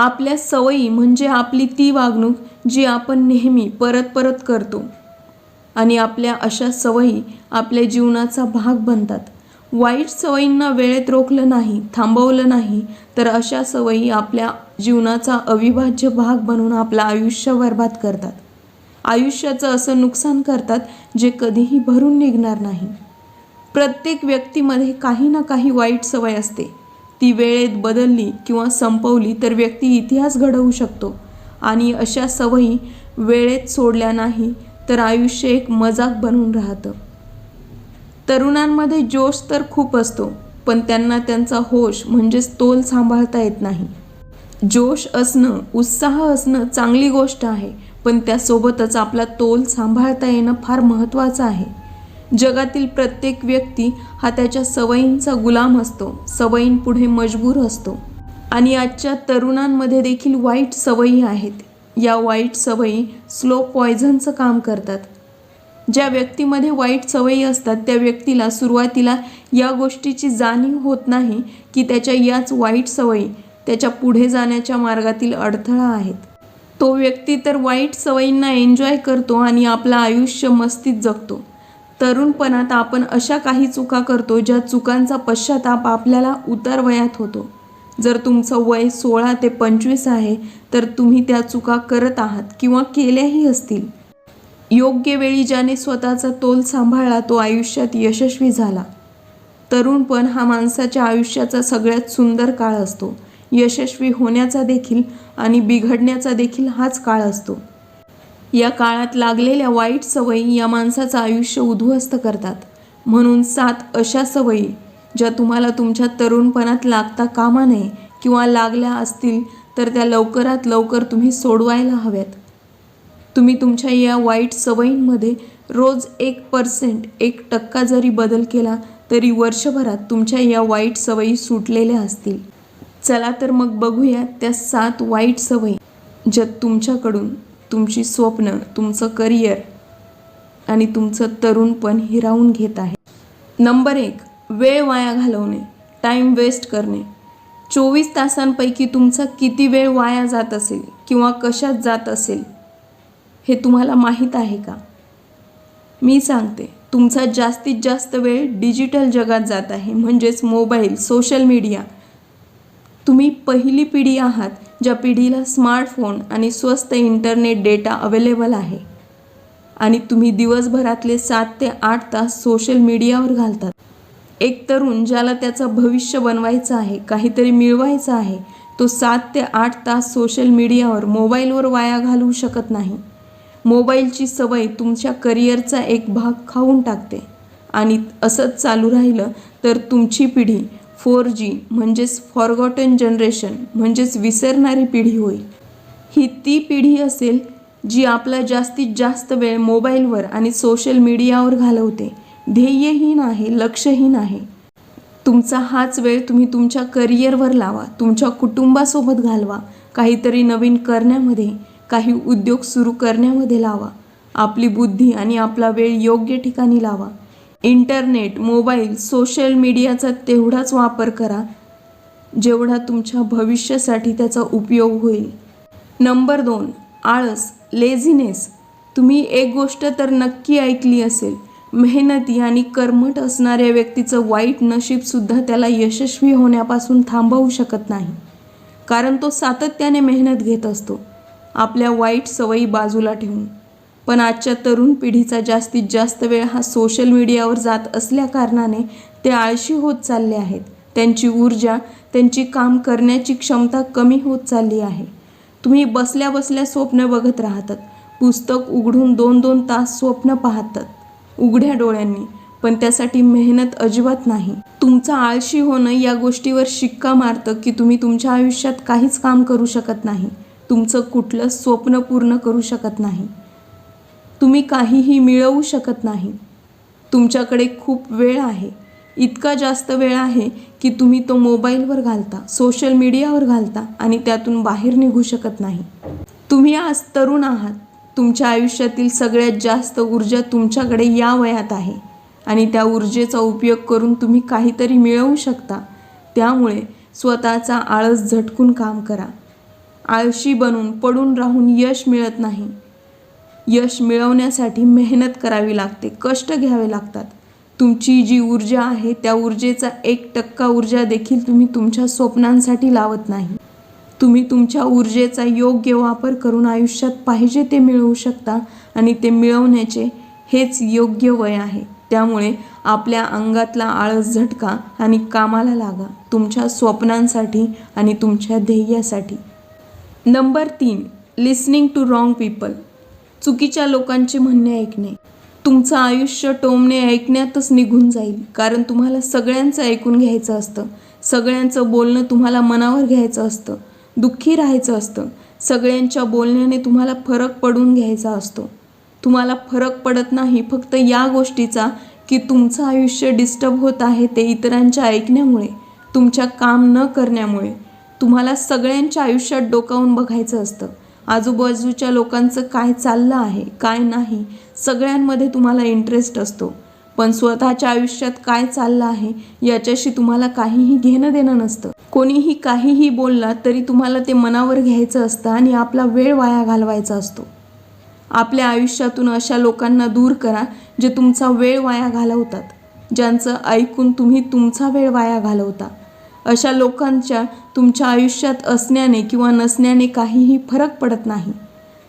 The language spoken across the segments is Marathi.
आपल्या सवयी म्हणजे आपली ती वागणूक जी आपण नेहमी परत परत करतो. आणि आपल्या अशा सवयी आपल्या जीवनाचा भाग बनतात. वाईट सवयींना वेळेत रोखलं नाही थांबवलं नाही तर अशा सवयी आपल्या जीवनाचा अविभाज्य भाग बनून आपलं आयुष्य बर्बाद करतात. आयुष्याचं असं नुकसान करतात जे कधीही भरून निघणार नाही. प्रत्येक व्यक्तीमध्ये काही ना काही वाईट सवय असते. ती वेळेत बदलली किंवा संपवली तर व्यक्ती इतिहास घडवू शकतो. आणि अशा सवयी वेळेत सोडल्या नाही तर आयुष्य एक मजाक बनून राहतं. तरुणांमध्ये जोश तर खूप असतो पण त्यांना त्यांचा होश म्हणजेच तोल सांभाळता येत नाही. जोश असणं उत्साह असणं चांगली गोष्ट आहे पण त्यासोबतच आपला तोल सांभाळता येणं फार महत्त्वाचं आहे. जगातील प्रत्येक व्यक्ती हा त्याच्या सवयींचा गुलाम असतो. सवयींपुढे मजबूर असतो. आणि आजच्या तरुणांमध्ये देखील वाईट सवयी आहेत. या वाईट सवयी स्लो पॉयझनचं काम करतात. ज्या व्यक्तीमध्ये वाईट सवयी असतात त्या व्यक्तीला सुरुवातीला या गोष्टीची जाणीव होत नाही की त्याच्या याच वाईट सवयी त्याच्या पुढे जाण्याच्या मार्गातील अडथळा आहेत. तो व्यक्ती तर वाईट सवयींना एन्जॉय करतो आणि आपलं आयुष्य मस्तीत जगतो. तरुणपणात आपण अशा काही चुका करतो ज्या चुकांचा पश्चाताप आपल्याला उतार वयात होतो. जर तुमचं वय सोळा ते पंचवीस आहे तर तुम्ही त्या चुका करत आहात किंवा केल्याही असतील. योग्य वेळी ज्याने स्वतःचा तोल सांभाळला तो आयुष्यात यशस्वी झाला. तरुणपण हा माणसाच्या आयुष्याचा सगळ्यात सुंदर काळ असतो. यशस्वी होण्याचा देखील आणि बिघडण्याचा देखील हाच काळ असतो. या काळात लागलेल्या वाईट सवयी या माणसाचं आयुष्य उद्ध्वस्त करतात. म्हणून सात अशा सवयी ज्या तुम्हाला तुमच्या तरुणपणात लागता कामा नये किंवा लागल्या असतील तर त्या लवकरात लवकर तुम्ही सोडवायला हव्यात. तुम्ही तुमच्या या वाईट सवयींमध्ये रोज एक पर्सेंट एक टक्का जरी बदल केला तरी वर्षभरात तुमच्या या वाईट सवयी सुटलेल्या असतील. चला तर मग बघूया त्या सात वाईट सवयी ज्या तुमच्याकडून तुमची स्वप्न तुमचं करिअर आणि तुमचं तरुणपण हिरावून घेत आहे. नंबर एक वेळ वाया घालवणे टाईम वेस्ट करणे. चोवीस तासांपैकी तुमचा किती वेळ वाया जात असेल किंवा कशात जात असेल हे तुम्हाला माहीत आहे का? मी सांगते तुमचा जास्तीत जास्त वेळ डिजिटल जगात जात आहे म्हणजेच मोबाईल सोशल मीडिया तुम्ही पहिली पिढी आहात ज्या पिढीला स्मार्टफोन आणि स्वस्त इंटरनेट डेटा अवेलेबल आहे आणि तुम्ही दिवसभरातले सात ते आठ तास सोशल मीडियावर घालतात. एक तरुण ज्याला त्याचं भविष्य बनवायचं आहे काहीतरी मिळवायचं आहे तो सात ते आठ तास सोशल मीडियावर मोबाईलवर वाया घालवू शकत नाही. मोबाईलची सवय तुमच्या करिअरचा एक भाग खाऊन टाकते. आणि असंच चालू राहिलं तर तुमची पिढी फोर जी म्हणजेच फॉरगॉटन जनरेशन म्हणजेच विसरणारी पिढी होईल. ही ती पिढी असेल जी आपला जास्तीत जास्त वेळ मोबाईलवर आणि सोशल मीडियावर घालवते. ध्येयहीन आहे लक्षहीन आहे. तुमचा हाच वेळ तुम्ही तुमच्या करिअरवर लावा तुमच्या कुटुंबासोबत घालवा काहीतरी नवीन करण्यामध्ये काही उद्योग सुरू करण्यामध्ये लावा. आपली बुद्धी आणि आपला वेळ योग्य ठिकाणी लावा. इंटरनेट मोबाईल सोशल मीडियाचा तेवढाच वापर करा जेवढा तुमच्या भविष्यासाठी त्याचा उपयोग होईल. नंबर दोन आळस लेझिनेस तुम्ही एक गोष्ट तर नक्की ऐकली असेल. मेहनती आणि कर्मठ असणाऱ्या व्यक्तीचं वाईट नशीबसुद्धा त्याला यशस्वी होण्यापासून थांबवू शकत नाही. कारण तो सातत्याने मेहनत घेत असतो. आपल्या वाईट सवयी बाजूला ठेवून. पण आजच्या तरुण पिढीचा जास्तीत जास्त वेळ हा सोशल मीडियावर जात असल्या कारणाने ते आळशी होत चालले आहेत. त्यांची ऊर्जा त्यांची काम करण्याची क्षमता कमी होत चालली आहे. तुम्ही बसल्या बसल्या स्वप्न बघत राहतात. पुस्तक उघडून दोन दोन तास स्वप्न पाहतात. उघड्या डोळ्यांनी. पण त्यासाठी मेहनत अजिबात नाही. तुमचं आळशी होणं या गोष्टीवर शिक्का मारतं की तुम्ही तुमच्या आयुष्यात काहीच काम करू शकत नाही. तुमचं कुठलं स्वप्न पूर्ण करू शकत नाही. तुम्ही काहीही मिळवू शकत नाही. तुमच्याकडे खूप वेळ आहे. इतका जास्त वेळ आहे की तुम्ही तो मोबाईलवर घालता सोशल मीडियावर घालता आणि त्यातून बाहेर निघू शकत नाही. तुम्ही आज तरुण आहात. तुमच्या आयुष्यातील सगळ्यात जास्त ऊर्जा तुमच्याकडे या वयात आहे आणि त्या ऊर्जेचा उपयोग करून तुम्ही काहीतरी मिळवू शकता. त्यामुळे स्वतःचा आळस झटकून काम करा. आळशी बनून पडून राहून यश मिळत नाही. यश मिळवण्यासाठी मेहनत करावी लागते कष्ट घ्यावे लागतात. तुमची जी ऊर्जा आहे त्या ऊर्जेचा एक टक्का ऊर्जा देखील तुम्ही तुमच्या स्वप्नांसाठी लावत नाही. तुम्ही तुमच्या ऊर्जेचा योग्य वापर करून आयुष्यात पाहिजे ते मिळवू शकता आणि ते मिळवण्याचे हेच योग्य वय आहे. त्यामुळे आपल्या अंगातला आळस झटका आणि कामाला लागा तुमच्या स्वप्नांसाठी आणि तुमच्या ध्येयासाठी. नंबर तीन लिसनिंग टू रॉंग पीपल. चुकीच्या लोकांचे म्हणणे ऐकणे. तुमचं आयुष्य टोमणे ऐकण्यातच निघून जाईल. कारण तुम्हाला सगळ्यांचं ऐकून घ्यायचं असतं. सगळ्यांचं बोलणं तुम्हाला मनावर घ्यायचं असतं. दुःखी राहायचं असतं. सगळ्यांच्या बोलण्याने तुम्हाला फरक पडून घ्यायचा असतो. तुम्हाला फरक पडत नाही फक्त या गोष्टीचा की तुमचं आयुष्य डिस्टर्ब होत आहे ते इतरांच्या ऐकण्यामुळे तुमच्या काम न करण्यामुळे. तुम्हाला सगळ्यांच्या आयुष्यात डोकावून बघायचं असतं. आजूबाजूच्या लोकांचं काय चाललं आहे काय नाही सगळ्यांमध्ये तुम्हाला इंटरेस्ट असतो. पण स्वतःच्या आयुष्यात काय चाललं आहे याच्याशी तुम्हाला काहीही घेणं देणं नसतं. कोणीही काहीही बोलला तरी तुम्हाला ते मनावर घ्यायचं असतं आणि आपला वेळ वाया घालवायचा असतो. आपल्या आयुष्यातून अशा लोकांना दूर करा जे तुमचा वेळ वाया घालवतात. ज्यांचं ऐकून तुम्ही तुमचा वेळ वाया घालवता. अशा लोकांच्या तुमच्या आयुष्यात असण्याने किंवा नसण्याने काहीही फरक पडत नाही.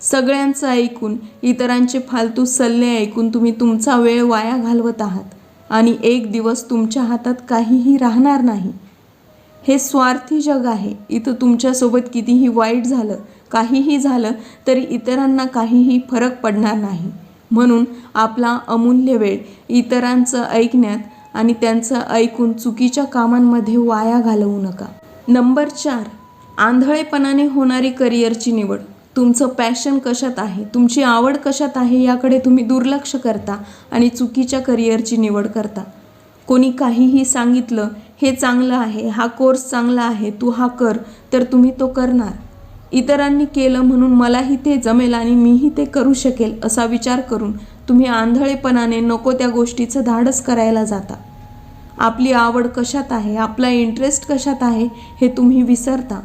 सगळ्यांचं ऐकून इतरांचे फालतू सल्ले ऐकून तुम्ही तुमचा वेळ वाया घालवत आहात आणि एक दिवस तुमच्या हातात काहीही राहणार नाही. हे स्वार्थी जग आहे. इथं तुमच्यासोबत कितीही वाईट झालं काहीही झालं तरी इतरांना काहीही फरक पडणार नाही. म्हणून आपला अमूल्य वेळ इतरांचं ऐकण्यात आणि त्यांचं ऐकून चुकीच्या कामांमध्ये वाया घालवू नका. नंबर चार आंधळेपणाने होणारी करिअरची निवड. तुमचं पॅशन कशात आहे? तुमची आवड कशात आहे याकडे तुम्ही दुर्लक्ष करता आणि चुकीच्या करिअरची निवड करता. कोणी काहीही सांगितलं हे चांगलं आहे हा कोर्स चांगला आहे तू हा कर तर तुम्ही तो करणार. इतरांनी केलं म्हणून मलाही ते जमेल आणि मीही ते करू शकेल असा विचार करून तुम्ही आंधळेपणाने नको त्या गोष्टीचं धाडस करायला जाता. आपली आवड कशात आहे आपला इंटरेस्ट कशात आहे हे तुम्ही विसरता.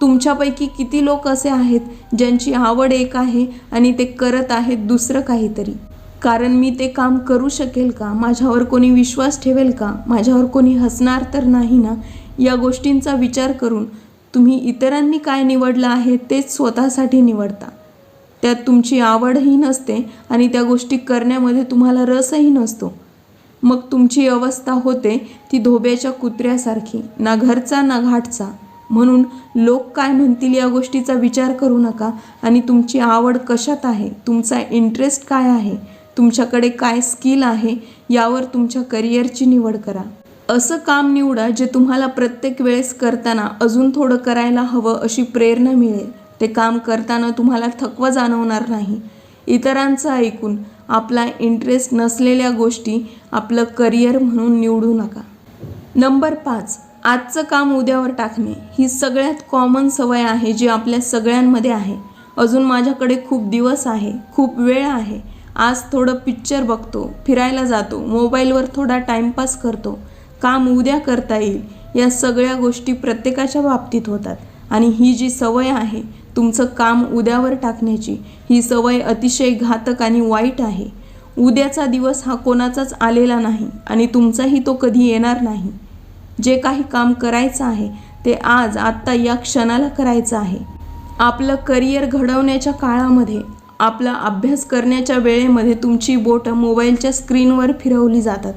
तुमच्यापैकी किती लोक असे आहेत ज्यांची आवड एक आहे आणि ते करत आहेत दुसरं काहीतरी. कारण मी ते काम करू शकेल का? माझ्यावर कोणी विश्वास ठेवेल का? माझ्यावर कोणी हसणार तर नाही ना? या गोष्टींचा विचार करून तुम्ही इतरांनी काय निवडलं आहे तेच स्वतःसाठी निवडता. त्यात तुमची आवडही नसते आणि त्या गोष्टी करण्यामध्ये तुम्हाला रसही नसतो. मग तुमची अवस्था होते ती धोब्याच्या कुत्र्यासारखी ना घरचा ना घाटचा. म्हणून लोक काय म्हणतील या गोष्टीचा विचार करू नका आणि तुमची आवड कशात आहे? तुमचा इंटरेस्ट काय आहे? तुमच्याकडे काय स्किल आहे? यावर तुमच्या करिअरची निवड करा. असं काम निवडा जे तुम्हाला प्रत्येक वेळेस करताना अजून थोडं करायला हवं अशी प्रेरणा मिळेल. ते काम करताना तुम्हाला थकवा जाणवणार नाही. इतरांचं ऐकून आपला इंटरेस्ट नसलेल्या गोष्टी आपलं करिअर म्हणून निवडू नका. नंबर पाच आजचं काम उद्यावर टाकणे. ही सगळ्यात कॉमन सवय आहे जी आपल्या सगळ्यांमध्ये आहे. अजून माझ्याकडे खूप दिवस आहे खूप वेळ आहे. आज थोडं पिक्चर बघतो फिरायला जातो मोबाईलवर थोडा टाईमपास करतो. काम उद्या करता येईल. या सगळ्या गोष्टी प्रत्येकाच्या बाबतीत होतात. आणि ही जी सवय आहे तुमचं काम उद्यावर टाकण्याची. ही सवय अतिशय घातक आणि वाईट आहे. उद्याचा दिवस हा कोणाचाच आलेला नाही आणि तुमचाही तो कधी येणार नाही. जे काही काम करायचं आहे ते आज आत्ता या क्षणाला करायचं आहे. आपलं करिअर घडवण्याच्या काळामध्ये आपला अभ्यास करण्याच्या वेळेमध्ये तुमची बोटं मोबाईलच्या स्क्रीनवर फिरवली जातात.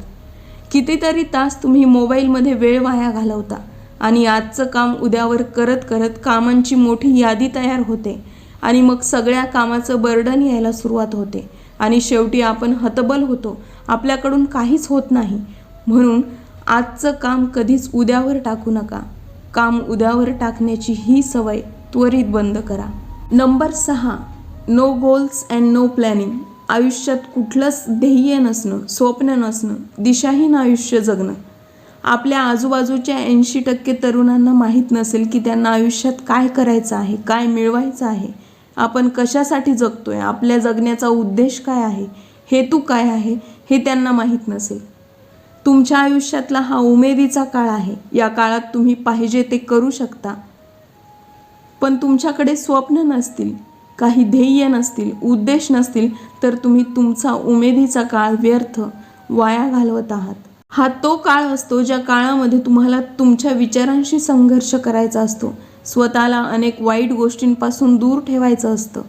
कितीतरी तास तुम्ही मोबाईलमध्ये वेळ वाया घालवता. आणि आजचं काम उद्यावर करत करत कामांची मोठी यादी तयार होते आणि मग सगळ्या कामाचं बर्डन यायला सुरुवात होते. आणि शेवटी आपण हतबल होतो. आपल्याकडून काहीच होत नाही. म्हणून आजचं काम कधीच उद्यावर टाकू नका. काम उद्यावर टाकण्याची ही सवय त्वरित बंद करा. नंबर सहा. No goals and no planning आयुष्यात कुठलंच ध्येय नसणं स्वप्न नसणं दिशाहीन आयुष्य जगणं. आपल्या आजूबाजूच्या ऐंशी टक्के तरुणांना माहीत नसेल की त्यांना आयुष्यात काय करायचं आहे काय मिळवायचं आहे. आपण कशासाठी जगतो आहे आपल्या जगण्याचा उद्देश काय आहे? हेतू काय आहे? हे त्यांना माहीत नसेल. तुमच्या आयुष्यातला हा उमेदीचा काळ आहे. या काळात तुम्ही पाहिजे ते करू शकता. पण तुमच्याकडे स्वप्न नसतील काही ध्येय नसतील उद्देश नसतील तर तुम्ही तुमचा उमेदीचा काळ व्यर्थ वाया घालवत आहात. हा तो काळ असतो ज्या काळामध्ये तुम्हाला तुमच्या विचारांशी संघर्ष करायचा असतो. स्वतःला अनेक वाईट गोष्टींपासून दूर ठेवायचं असतं.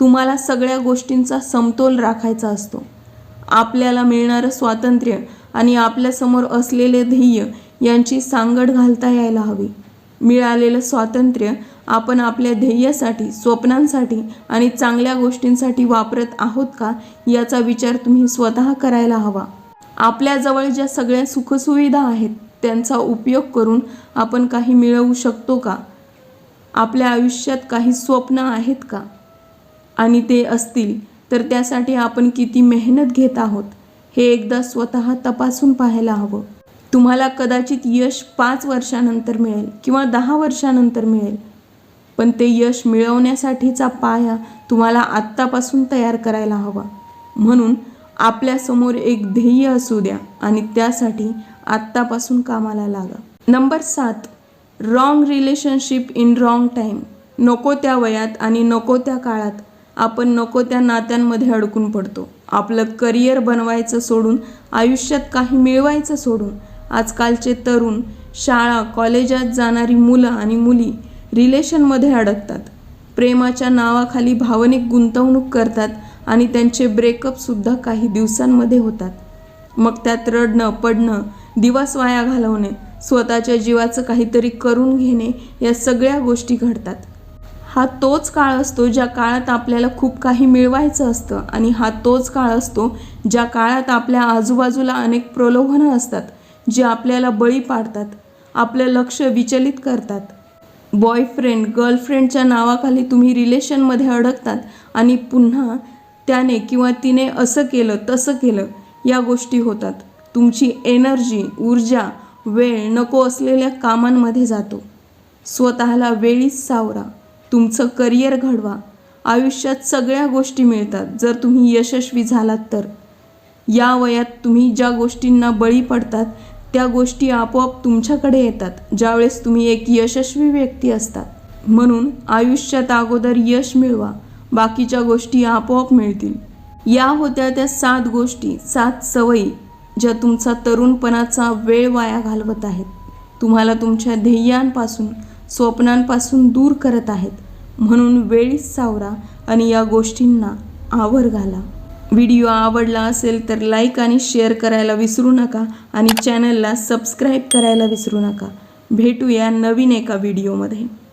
तुम्हाला सगळ्या गोष्टींचा समतोल राखायचा असतो. आपल्याला मिळणारं स्वातंत्र्य आणि आपल्यासमोर असलेले ध्येय यांची सांगड घालता यायला हवी. मिळालेलं स्वातंत्र्य आपण आपल्या ध्येयासाठी स्वप्नांसाठी आणि चांगल्या गोष्टींसाठी वापरत आहोत का याचा विचार तुम्ही स्वतः करायला हवा. आपल्याजवळ ज्या सगळ्या सुखसुविधा आहेत त्यांचा उपयोग करून आपण काही मिळवू शकतो का? आपल्या आयुष्यात काही स्वप्न आहेत का? आणि ते असतील तर त्यासाठी आपण किती मेहनत घेत आहोत हे एकदा स्वतः तपासून पाहायला हवं. तुम्हाला कदाचित यश पाच वर्षानंतर मिळेल किंवा दहा वर्षानंतर मिळेल पण ते यश मिळवण्यासाठीचा पाया तुम्हाला आत्तापासून तयार करायला हवा. म्हणून आपल्यासमोर एक ध्येय असू द्या आणि त्यासाठी आत्तापासून कामाला लागा. नंबर सात wrong relationship in wrong time नको त्या वयात आणि नको त्या काळात. आपण नको त्या नात्यांमध्ये अडकून पडतो. आपलं करिअर बनवायचं सोडून आयुष्यात काही मिळवायचं सोडून आजकालचे तरुण शाळा कॉलेजात जाणारी मुलं आणि मुली रिलेशनमध्ये अडकतात. प्रेमाच्या नावाखाली भावनिक गुंतवणूक करतात आणि त्यांचे ब्रेकअपसुद्धा काही दिवसांमध्ये होतात. मग त्यात रडणं पडणं दिवस वाया घालवणे स्वतःच्या जीवाचं काहीतरी करून घेणे या सगळ्या गोष्टी घडतात. हा तोच काळ असतो ज्या काळात आपल्याला खूप काही मिळवायचं असतं आणि हा तोच काळ असतो ज्या काळात आपल्या आजूबाजूला अनेक प्रलोभनं असतात जे आपल्याला बळी पाडतात आपलं लक्ष विचलित करतात. बॉयफ्रेंड गर्लफ्रेंडच्या नावाखाली तुम्ही रिलेशनमध्ये अडकतात आणि पुन्हा त्याने किंवा तिने असं केलं तसं केलं या गोष्टी होतात. तुमची एनर्जी ऊर्जा वेळ नको असलेल्या कामांमध्ये जातो. स्वतःला वेळीच सावरा. तुमचं करिअर घडवा. आयुष्यात सगळ्या गोष्टी मिळतात जर तुम्ही यशस्वी झालात तर. या वयात तुम्ही ज्या गोष्टींना बळी पडतात त्या गोष्टी आपोआप तुमच्याकडे येतात ज्यावेळेस तुम्ही एक यशस्वी व्यक्ती असतात म्हणून आयुष्यात अगोदर यश मिळवा. बाकीच्या गोष्टी आपोआप मिळतील. या होत्या त्या सात गोष्टी सात सवयी ज्या तुमचा तरुणपणाचा वेळ वाया घालवत आहेत. तुम्हाला तुमच्या ध्येयांपासून स्वप्नांपासून दूर करत आहेत. म्हणून वेळीच सावरा आणि या गोष्टींना आवर घाला. व्हिडिओ आवडला असेल तर लाईक आणि शेअर करायला विसरू नका आणि चॅनलला सबस्क्राईब करायला विसरू नका. भेटूया नवीन एका व्हिडिओमध्ये.